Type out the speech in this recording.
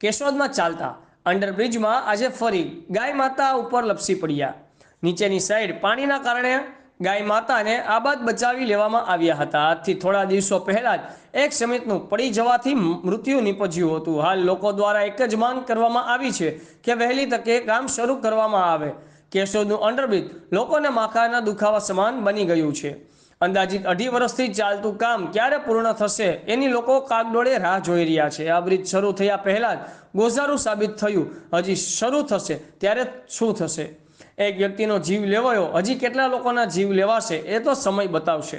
કેશોદમાં ચાલતા અંડરબ્રિજમાં આજે ફરી ગાય માતા ઉપર લપસી પડ્યા. નીચેની સાઈડ પાણીના કારણે ગાય માતાને આબાદ બચાવી લેવામાં આવ્યા હતા. આજથી થોડા દિવસો પહેલા જ એક સમિતનું પડી જવાથી મૃત્યુ નીપજ્યું હતું. હાલ લોકો દ્વારા એક જ માંગ કરવામાં આવી છે કે વહેલી તકે કામ શરૂ કરવામાં આવે. કેશોદનું અંડરબ્રિજ લોકોને માથાના દુખાવા સમાન બની ગયું છે. અંદાજિત અઢી વર્ષથી ચાલતું કામ ક્યારે પૂર્ણ થશે એની લોકો કાગડોળે રાહ જોઈ રહ્યા છે. આ બ્રિજ શરૂ થયા પહેલા જ ગોઝારું સાબિત થયું. હજી શરૂ થશે, ત્યારે શું થશે? એક વ્યક્તિનો જીવ લેવાયો, હજી કેટલા લોકોના જીવ લેવાશે એ તો સમય બતાવશે.